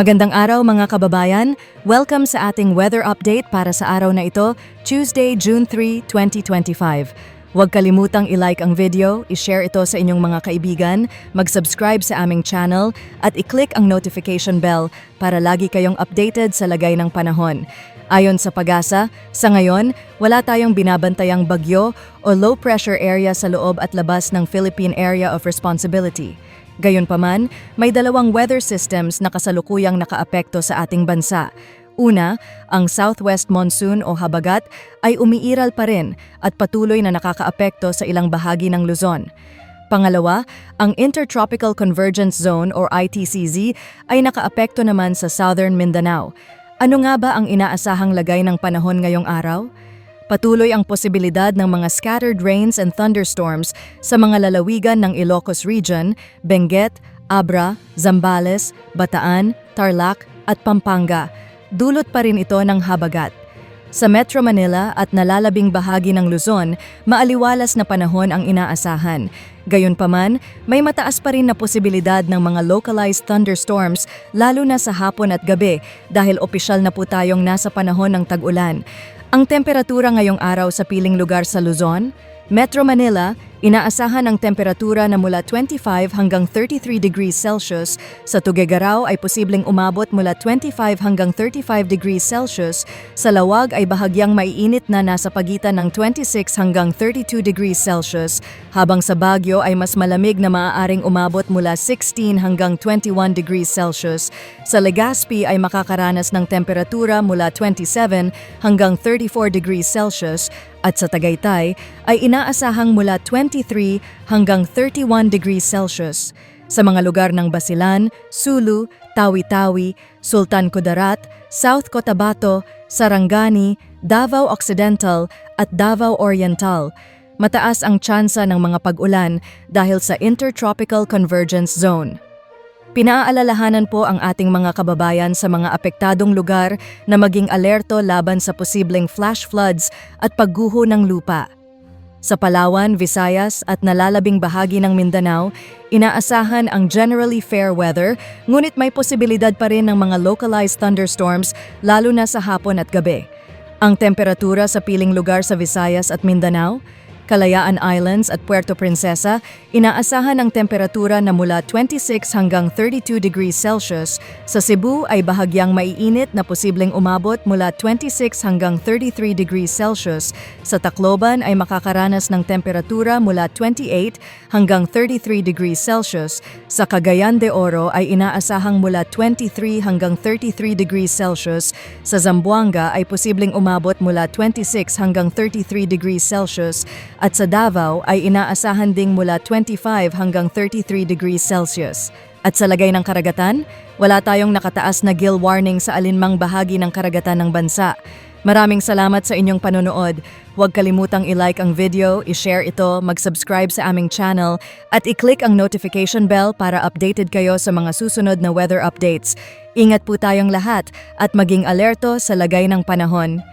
Magandang araw mga kababayan. Welcome sa ating weather update para sa araw na ito, Tuesday, June 3, 2025. Huwag kalimutang i-like ang video, i-share ito sa inyong mga kaibigan, mag-subscribe sa aming channel, at i-click ang notification bell para lagi kayong updated sa lagay ng panahon. Ayon sa pag-asa, sa ngayon, wala tayong binabantayang bagyo o low pressure area sa loob at labas ng Philippine Area of Responsibility. Gayunpaman, may dalawang weather systems na kasalukuyang nakaapekto sa ating bansa. Una, ang southwest monsoon o habagat ay umiiral pa rin at patuloy na nakakaapekto sa ilang bahagi ng Luzon. Pangalawa, ang Intertropical Convergence Zone or ITCZ ay nakaapekto naman sa southern Mindanao. Ano nga ba ang inaasahang lagay ng panahon ngayong araw? Patuloy ang posibilidad ng mga scattered rains and thunderstorms sa mga lalawigan ng Ilocos Region, Benguet, Abra, Zambales, Bataan, Tarlac at Pampanga. Dulot pa rin ito ng habagat. Sa Metro Manila at nalalabing bahagi ng Luzon, maaliwalas na panahon ang inaasahan. Gayunpaman, may mataas pa rin na posibilidad ng mga localized thunderstorms lalo na sa hapon at gabi dahil opisyal na po tayong nasa panahon ng tag-ulan. Ang temperatura ngayong araw sa piling lugar sa Luzon, Metro Manila, inaasahan ang temperatura na mula 25 hanggang 33 degrees Celsius. Sa Tuguegarao ay posibleng umabot mula 25 hanggang 35 degrees Celsius. Sa Lawag ay bahagyang maiinit na nasa pagitan ng 26 hanggang 32 degrees Celsius, habang sa Baguio ay mas malamig na maaaring umabot mula 16 hanggang 21 degrees Celsius. Sa Legazpi ay makakaranas ng temperatura mula 27 hanggang 34 degrees Celsius at sa Tagaytay ay inaasahang mula 23 hanggang 31 degrees Celsius. Sa mga lugar ng Basilan, Sulu, Tawi-Tawi, Sultan Kudarat, South Cotabato, Sarangani, Davao Occidental at Davao Oriental, mataas ang tsansa ng mga pag-ulan dahil sa Intertropical Convergence Zone. Pinaalalahanan po ang ating mga kababayan sa mga apektadong lugar na maging alerto laban sa posibleng flash floods at pagguho ng lupa. Sa Palawan, Visayas at nalalabing bahagi ng Mindanao, inaasahan ang generally fair weather ngunit may posibilidad pa rin ng mga localized thunderstorms lalo na sa hapon at gabi. Ang temperatura sa piling lugar sa Visayas at Mindanao, Kalayaan Islands at Puerto Princesa, inaasahan ang temperatura na mula 26 hanggang 32 degrees Celsius. Sa Cebu ay bahagyang maiinit na posibleng umabot mula 26 hanggang 33 degrees Celsius. Sa Tacloban ay makakaranas ng temperatura mula 28 hanggang 33 degrees Celsius. Sa Cagayan de Oro ay inaasahang mula 23 hanggang 33 degrees Celsius. Sa Zamboanga ay posibleng umabot mula 26 hanggang 33 degrees Celsius at sa Davao ay inaasahan ding mula 25 hanggang 33 degrees Celsius. At sa lagay ng karagatan, wala tayong nakataas na gill warning sa alinmang bahagi ng karagatan ng bansa. Maraming salamat sa inyong panonood. Huwag kalimutang i-like ang video, i-share ito, mag-subscribe sa aming channel, at i-click ang notification bell para updated kayo sa mga susunod na weather updates. Ingat po tayong lahat at maging alerto sa lagay ng panahon.